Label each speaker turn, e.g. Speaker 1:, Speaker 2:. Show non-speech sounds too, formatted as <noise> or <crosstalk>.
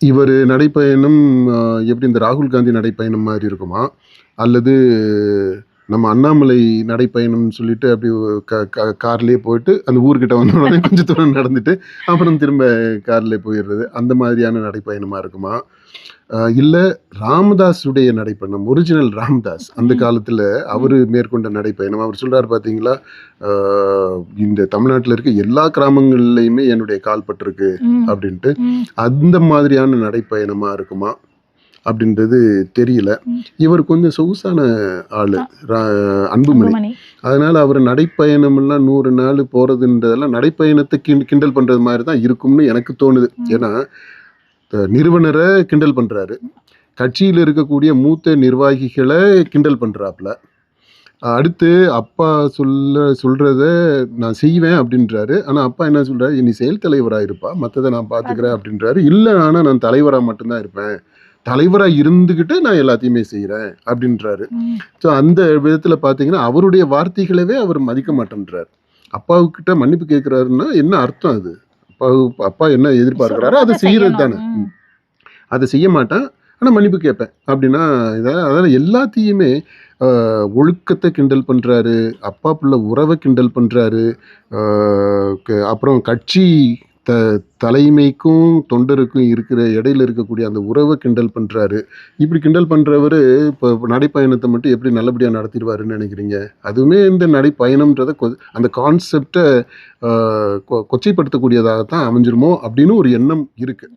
Speaker 1: இவர் நடைப்பயணம் எப்படி இந்த ராகுல் காந்தி நடைப்பயணம் மாதிரி இருக்குமா? அல்லது நம்ம அண்ணாமலை நடைப்பயணம்னு சொல்லிட்டு அப்படி க க கார்லேயே போயிட்டு அந்த ஊர்கிட்ட வந்த உடனே <laughs> கொஞ்சம் தூரம் நடந்துட்டு அப்புறம் திரும்ப கார்லேயே போயிடுறது. அந்த மாதிரியான நடைப்பயணமாக இருக்குமா? இல்லை ராமதாஸுடைய நடைப்பயணம் ஒரிஜினல் ராமதாஸ். அந்த காலத்தில் அவர் மேற்கொண்ட நடைப்பயணம். அவர் சொல்கிறார் பார்த்தீங்களா இந்த தமிழ்நாட்டில் இருக்க எல்லா கிராமங்கள்லையுமே என்னுடைய கால் பட்டிருக்கு
Speaker 2: ம்,
Speaker 1: அப்படின்ட்டு அந்த மாதிரியான நடைப்பயணமாக இருக்குமா அப்படின்றது தெரியல. இவர் கொஞ்சம் சொகுசான ஆள் அன்புமணி. அதனால அவர் நடைப்பயணமெல்லாம் நூறு நாள் போகிறதுன்றதெல்லாம் நடைப்பயணத்தை கிண் கிண்டல் பண்ணுறது மாதிரி தான் இருக்கும்னு எனக்கு தோணுது. ஏன்னா நிறுவனரை கிண்டல் பண்ணுறாரு கட்சியில் இருக்கக்கூடிய மூத்த நிர்வாகிகளை கிண்டல் பண்ணுறாப்புல அடுத்து அப்பா சொல்ல சொல்கிறத நான் செய்வேன் அப்படின்றாரு. ஆனால் அப்பா என்ன சொல்கிறாரு நீ செயல் தலைவராக இருப்பா. மற்றதை நான் பார்த்துக்கிறேன் அப்படின்றாரு. இல்லை ஆனால் நான் தலைவராக மட்டும்தான் இருப்பேன். தலைவராக இருந்துக்கிட்டு நான் எல்லாத்தையுமே செய்கிறேன் அப்படின்றாரு. ஸோ அந்த விதத்தில் பார்த்தீங்கன்னா அவருடைய வார்த்தைகளவே அவர் மதிக்க மாட்டேன்றார். அப்பாவுக்கிட்ட மன்னிப்பு கேட்குறாருன்னா என்ன அர்த்தம் அது? அப்பா அப்பா என்ன எதிர்பார்க்குறாரோ அதை செய்கிறது. தானே. அதை செய்ய மாட்டேன் ஆனால் மன்னிப்பு கேட்பேன் அப்படின்னா இதை அதாவது எல்லாத்தையுமே ஒழுக்கத்தை கிண்டல் பண்ணுறாரு அப்பா பிள்ளை உறவை கிண்டல் பண்ணுறாரு அப்புறம் கட்சி த தலைமைக்கும் தொண்டருக்கும் இருக்கிற இடையில இருக்கக்கூடிய அந்த உறவை கிண்டல் பண்ணுறாரு இப்படி கிண்டல் பண்ணுறவர் இப்போ நடைப்பயணத்தை மட்டும் எப்படி நல்லபடியாக நடத்திடுவாருன்னு நினைக்கிறீங்க? அதுவுமே இந்த நடைப்பயணம்ன்றத கொ அந்த கான்செப்டை கொச்சைப்படுத்தக்கூடியதாகத்தான் அமைஞ்சிருமோ அப்படின்னு ஒரு எண்ணம் இருக்குது